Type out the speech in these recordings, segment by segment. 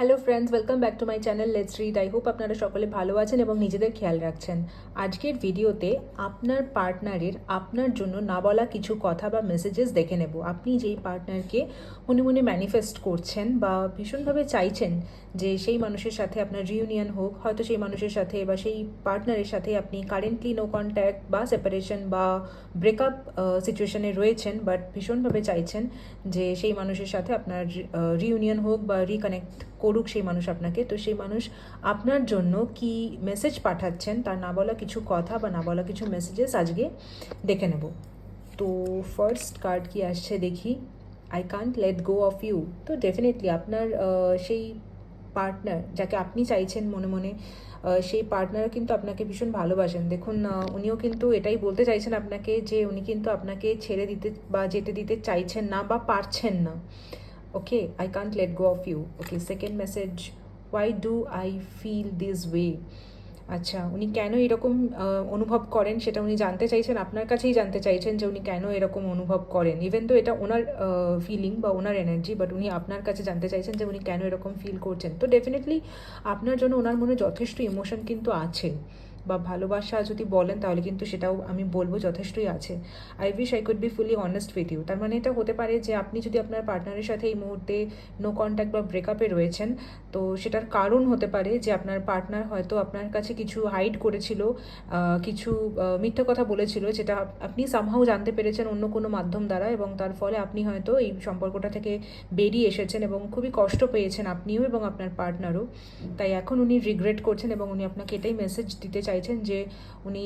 Hello friends welcome back to my channel let's read I hope আপনারা সকলে ভালো আছেন এবং নিজেদের খেয়াল রাখছেন। আজকের ভিডিওতে আপনার পার্টনারের আপনার জন্য না বলা কিছু কথা বা মেসেজেস দেখে নেব। আপনি যেই পার্টনারকে মনে মনে ম্যানিফেস্ট করছেন বা ভীষণভাবে চাইছেন যে সেই মানুষের সাথে আপনার রিউনিয়ন হোক, হয়তো সেই মানুষের সাথে বা সেই পার্টনারের সাথে আপনি কারেন্টলি নো কন্ট্যাক্ট বা সেপারেশন বা ব্রেকআপ সিচুয়েশনে রয়েছেন বাট ভীষণভাবে চাইছেন যে সেই মানুষের সাথে আপনার রিউনিয়ন হোক বা রিকানেক্ট করুক সেই মানুষ আপনাকে, তো সেই মানুষ আপনার জন্য কি মেসেজ পাঠাচ্ছেন তার না বলা কিছু কথা বা না বলা কিছু মেসেজেস আজকে দেখে নেব। তো ফার্স্ট কার্ড কি আসছে দেখি। I can't let go of you তো ডেফিনেটলি আপনার সেই পার্টনার যাকে আপনি চাইছেন মনে মনে সেই পার্টনারও কিন্তু আপনাকে ভীষণ ভালোবাসেন। দেখুন উনিও কিন্তু এটাই বলতে চাইছেন আপনাকে যে উনি কিন্তু আপনাকে ছেড়ে দিতে বা যেতে দিতে চাইছেন না বা পারছেন না। Okay I can't let go of you okay second message why do I feel this way আচ্ছা উনি কেন এরকম অনুভব করেন সেটা উনি জানতে চাইছেন, আপনার কাছেই জানতে চাইছেন যে উনি কেন এরকম অনুভব করেন। ইভেন তো এটা ওনার ফিলিং বা ওনার এনার্জি বাট উনি আপনার কাছে জানতে চাইছেন যে উনি কেন এরকম ফিল করছেন। তো ডেফিনেটলি আপনার জন্য ওনার মনে যথেষ্ট ইমোশন কিন্তু আছে। বা ভালোবাসা যদি বলেন, তাহলে কিন্তু সেটাও আমি বলব যথেষ্টই আছে। I wish I could be fully honest with you তার মানে এটা হতে পারে যে আপনি যদি আপনার পার্টনারের সাথে এই মুহূর্তে নো কন্ট্যাক্ট বা ব্রেকআপে রয়েছেন, তো সেটার কারণ হতে পারে যে আপনার পার্টনার হয়তো আপনার কাছে কিছু হাইড করেছিল কিছু মিথ্যা কথা বলেছিল, যেটা আপনি সামহাও জানতে পেরেছেন অন্য কোনো মাধ্যম দ্বারা এবং তার ফলে আপনি হয়তো এই সম্পর্কটা থেকে বেরিয়ে এসেছেন এবং খুবই কষ্ট পেয়েছেন আপনিও এবং আপনার পার্টনারও তাই এখন উনি রিগ্রেট করছেন এবং উনি আপনাকে এটাই মেসেজ দিতে চাইছেন যে উনি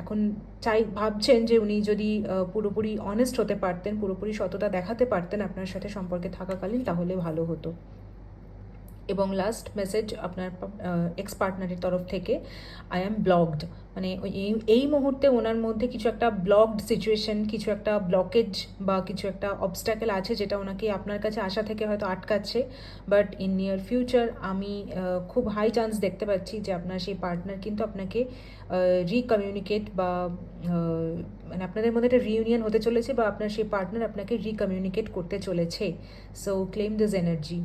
এখন চাই, ভাবছেন যে উনি যদি পুরোপুরি অনেস্ট হতে পারতেন, পুরোপুরি সততা দেখাতে পারতেন আপনার সাথে সম্পর্কে থাকাকালীন, তাহলে ভালো হতো। এবং লাস্ট মেসেজ আপনার এক্স পার্টনারের তরফ থেকে আই অ্যাম ব্লকড মানে এই এই মুহূর্তে ওনার মধ্যে কিছু একটা ব্লকড সিচুয়েশন কিছু একটা ব্লকেজ বা কিছু একটা অবস্ট্যাকেল আছে যেটা ওনাকে আপনার কাছে আসা থেকে হয়তো আটকাচ্ছে। বাট ইন নিয়ার ফিউচার আমি খুব হাই চান্স দেখতে পাচ্ছি যে আপনার সেই পার্টনার কিন্তু আপনাকে রিকমিউনিকেট বা মানে আপনাদের মধ্যে একটা রিউনিয়ন হতে চলেছে বা আপনার সেই পার্টনার আপনাকে রিকমিউনিকেট করতে চলেছে। So claim this energy